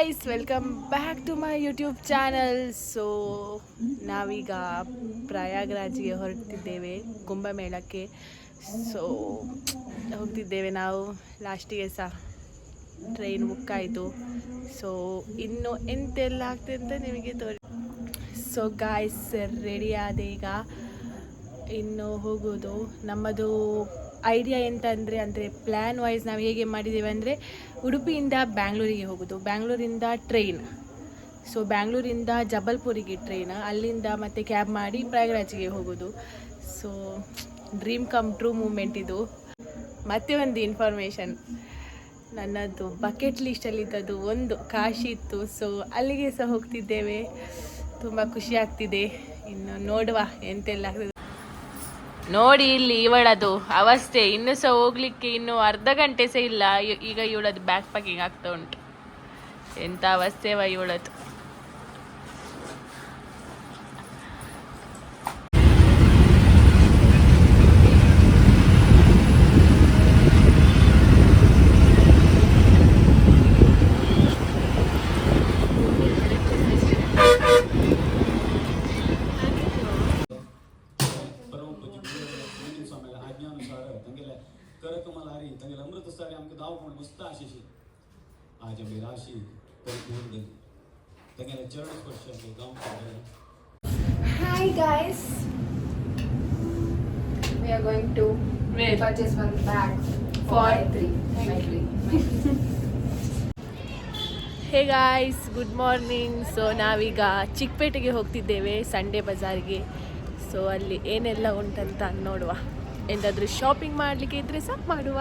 Guys welcome back to my YouTube channel so ನಾವೀಗ ಪ್ರಯಾಗ್ರಾಜ್ಗೆ ಹೊರಟಿದ್ದೇವೆ, ಕುಂಭಮೇಳಕ್ಕೆ. ಸೊ ಹೋಗ್ತಿದ್ದೇವೆ ನಾವು. ಲಾಸ್ಟಿಗೆ ಸಹ ಟ್ರೈನ್ ಬುಕ್ ಆಯಿತು. ಸೊ ಇನ್ನು ಎಂತೆಲ್ಲ ಆಗ್ತದೆ ಅಂತ ನಿಮಗೆ ತೋರಿ ಸೊ ಗಾಯ್ಸ್ ರೆಡಿ ಆದ ಈಗ ಇನ್ನು ಹೋಗೋದು ನಮ್ಮದು ಐಡಿಯಾ ಎಂತ ಅಂದರೆ ಅಂದರೆ ಪ್ಲ್ಯಾನ್ ವೈಸ್ ನಾವು ಹೇಗೆ ಮಾಡಿದ್ದೇವೆ ಅಂದರೆ ಉಡುಪಿಯಿಂದ ಬ್ಯಾಂಗ್ಳೂರಿಗೆ ಹೋಗೋದು. ಬ್ಯಾಂಗ್ಳೂರಿಂದ ಟ್ರೈನ್ ಸೊ ಬ್ಯಾಂಗ್ಳೂರಿಂದ ಜಬಲ್ಪುರಿಗೆ ಟ್ರೈನ್ ಅಲ್ಲಿಂದ ಮತ್ತೆ ಕ್ಯಾಬ್ ಮಾಡಿ ಪ್ರಯಾಗ್ರಾಜ್ಗೆ ಹೋಗೋದು. So dream come true moment ಇದು. ಮತ್ತೆ ಒಂದು ಇನ್ಫಾರ್ಮೇಷನ್ ನನ್ನದು ಬಕೆಟ್ ಲಿಸ್ಟಲ್ಲಿದ್ದದ್ದು ಒಂದು ಕಾಶಿ ಇತ್ತು. ಸೊ ಅಲ್ಲಿಗೆ ಸಹ ಹೋಗ್ತಿದ್ದೇವೆ. ತುಂಬ ಖುಷಿ ಆಗ್ತಿದೆ. ಇನ್ನು ನೋಡುವ ಎಂತೆಲ್ಲ ನೋಡಿ ಇಲ್ಲಿ ಇವಳದು ಅವಸ್ಥೆ. ಇನ್ನು ಸಹ ಹೋಗ್ಲಿಕ್ಕೆ ಇನ್ನು ಅರ್ಧ ಗಂಟೆ ಸಹ ಇಲ್ಲ. ಈಗ ಇವಳದು ಬ್ಯಾಕ್ ಪ್ಯಾಕಿಂಗ್ ಆಗ್ತಾ ಉಂಟು. ಎಂತ ಅವಸ್ಥೆವ ಇವಳದು. આજે બે રાશિ પરિપૂર્ણ દે તને ચરણ સ્પર્શ ગામ hi guys we are going to Where? purchase one bag for three. Hey guys good morning so ನಾವೀಗ ಚಿಕ್ಕಪೇಟೆಗೆ ಹೋಗ್ತಿದ್ದೇವೆ ಸಂಡೇ ಬಜಾರ್ಗೆ. ಸೊ ಅಲ್ಲಿ ಏನೆಲ್ಲ ಉಂಟಂತ ನೋಡುವ. ಎಂತಾದರೂ ಶಾಪಿಂಗ್ ಮಾಡಲಿಕ್ಕೆ ಇದ್ದರೆ ಸಹ ಮಾಡುವ.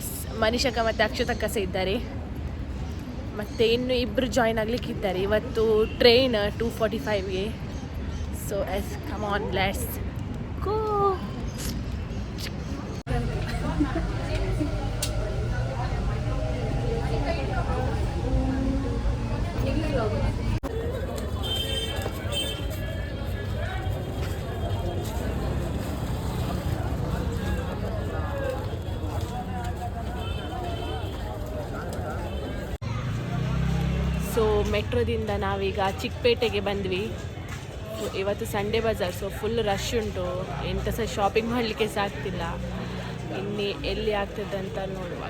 ಎಸ್ ಮನಿಷಕ ಮತ್ತು ಅಕ್ಷತಕ್ಕ ಸಹ ಇದ್ದಾರೆ. ಮತ್ತು ಇನ್ನು ಇಬ್ಬರು ಜಾಯ್ನ್ ಆಗಲಿಕ್ಕೆ ಇದ್ದಾರೆ. ಇವತ್ತು train two forty ಫೈವ್ಗೆ so yes come on let's go so ಮೆಟ್ರೋದಿಂದ ನಾವೀಗ ಚಿಕ್ಕಪೇಟೆಗೆ ಬಂದ್ವಿ. ಇವತ್ತು ಸಂಡೇ ಬಜಾರ್ ಸೊ ಫುಲ್ ರಶ್ ಉಂಟು. ಎಂತ ಸಹ ಶಾಪಿಂಗ್ ಮಾಡಲಿಕ್ಕೆ ಸಹ ಆಗ್ತಿಲ್ಲ. ಇನ್ನಿ ಎಲ್ಲಿ ಆಗ್ತದೆ ಅಂತ ನೋಡುವ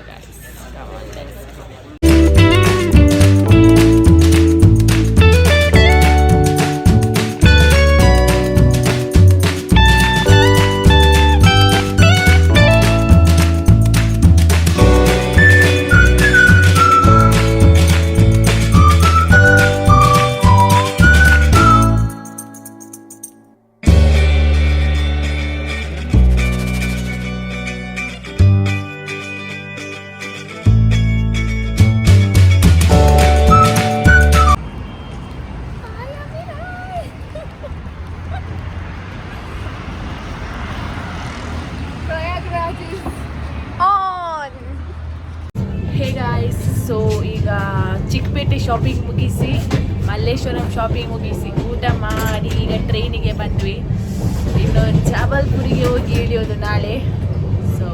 ಆನ್ ಹೇ ಗಾಯ್ಸ್ ಸೊ ಈಗ ಚಿಕ್ಕಪೇಟೆ ಶಾಪಿಂಗ್ ಮುಗಿಸಿ ಮಲ್ಲೇಶ್ವರಂ ಶಾಪಿಂಗ್ ಮುಗಿಸಿ ಊಟ ಮಾಡಿ ಈಗ ಟ್ರೈನಿಗೆ ಬಂದ್ವಿ. ಇನ್ನು ಜಬಲ್ಪುರಿಗೆ ಹೋಗಿ ಇಳಿಯೋದು ನಾಳೆ. ಸೊ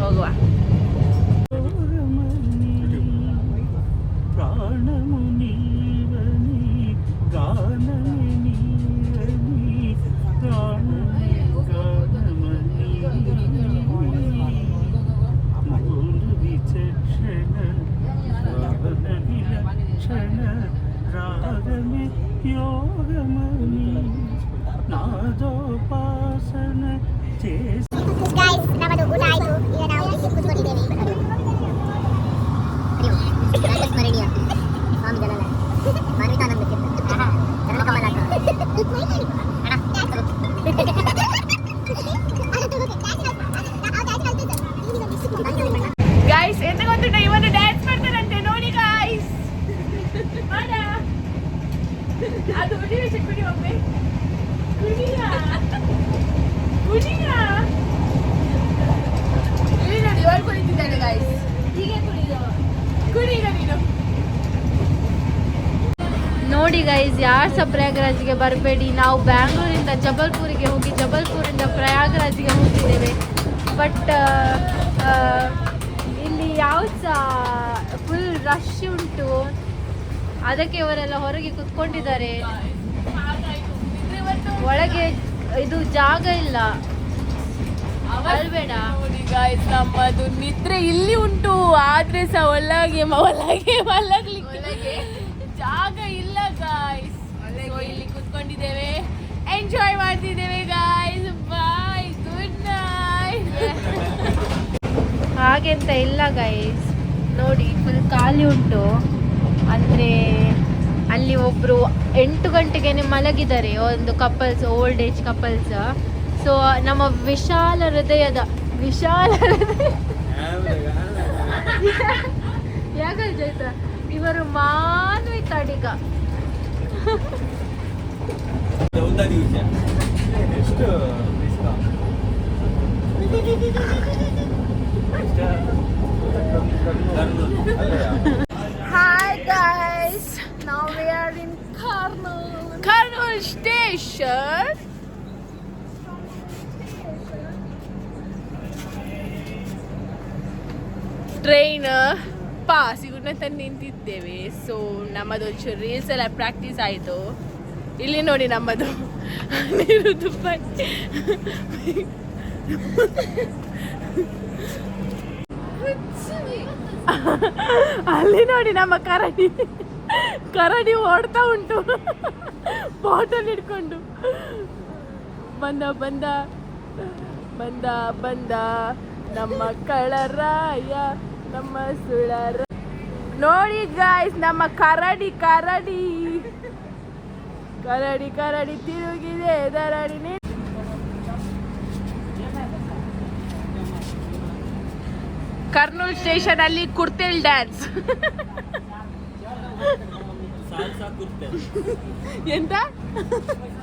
ಹೋಗುವ. ಪ್ರಾಣಮುನಿ. யோகமன ಅದು ಒಮ್ಮೆ ಇಲ್ಲಿ ನೋಡಿ ಇವಳು ಕುಳಿತಿದ್ದಾಳೆ ಗಾಯ್ಸ್ ಹೀಗೆ ಕುಡಿದು ಕುಡಿ ಈಗ ನೀನು. ನೋಡಿ ಗೈಸ್ ಯಾರು ಸಹ ಪ್ರಯಾಗ್ರಾಜ್ಗೆ ಬರಬೇಡಿ. ನಾವು ಬ್ಯಾಂಗ್ಳೂರಿಂದ ಜಬಲ್ಪುರಿಗೆ ಹೋಗಿ ಜಬಲ್ಪುರಿಂದ ಪ್ರಯಾಗ್ರಾಜ್ಗೆ ಹೋಗಿದ್ದೇವೆ. ಬಟ್ ಇಲ್ಲಿ ಯಾವ್ದು ಸಹ ಫುಲ್ ರಶ್ ಉಂಟು. ಅದಕ್ಕೆ ಇವರೆಲ್ಲ ಹೊರಗೆ ಕುತ್ಕೊಂಡಿದ್ದಾರೆ. ಒಳಗೆ ಇದು ಜಾಗ ಇಲ್ಲ. ಅಲ್ಬೇಡ ನಮ್ಮದು ನಿದ್ರೆ ಇಲ್ಲಿ ಉಂಟು. ಆದ್ರೆ ಸಹ ಒಳಗೆ ಒಳಗೆ ಮಲಗ್ಲಿಕ್ಕೆ ಜಾಗ ಇಲ್ಲ ಗಾಯ್ಸ್ ಇಲ್ಲಿ ಕುತ್ಕೊಂಡಿದ್ದೇವೆ. ಎಂಜಾಯ್ ಮಾಡ್ತಿದ್ದೇವೆ ಗಾಯ್ಸ್ ಬಾಯ್ ಗುಡ್ ನೈಟ್ ಹಾಗೆಂತ ಇಲ್ಲ ಗಾಯ್ಸ್ ನೋಡಿ ಫುಲ್ ಖಾಲಿ ಉಂಟು. ಅಂದರೆ ಅಲ್ಲಿ ಒಬ್ಬರು ಎಂಟು ಗಂಟೆಗೆ ಮಲಗಿದ್ದಾರೆ, ಒಂದು couples old age couples so ನಮ್ಮ ವಿಶಾಲ ಹೃದಯದ, ವಿಶಾಲ ಹೃದಯ ಇವರು ಮಾನವಿ ತಡಿಗ ಎಷ್ಟು? Station. ಟ್ರೈನ್ ಪಾಸಿಗುಡ್ನ ತಂದು ನಿಂತಿದ್ದೇವೆ ಸೊ ನಮ್ಮದು ಒಂಚೂರು ರೀಲ್ಸ್ ಎಲ್ಲ ಪ್ರಾಕ್ಟೀಸ್ ಆಯಿತು ಇಲ್ಲಿ ನೋಡಿ ನಮ್ಮದು ನೀರು ಪೈ ಅಲ್ಲಿ ನೋಡಿ ನಮ್ಮ ಕರಡಿ ಕರಡಿ ಓಡ್ತಾ ಉಂಟು ಬಾಟಲ್ ಹಿಡ್ಕೊಂಡು. ಬಂದ ಬಂದ ಬಂದ ಬಂದ ನಮ್ಮ ಕಳರಾಯ, ನಮ್ಮ ಸುಳರ. ನೋಡಿ ಗಾಯ್ಸ್ ನಮ್ಮ ಕರಡಿ ಕರಡಿ. ಕರಡಿ ಕರಡಿ ತಿರುಗಿದೆ, ದರಡಿ ಕರ್ನೂಲ್ ಸ್ಟೇಷನ್ ಅಲ್ಲಿ ಕುರ್ತಿಲ್ ಡ್ಯಾನ್ಸ್ ಎಂತ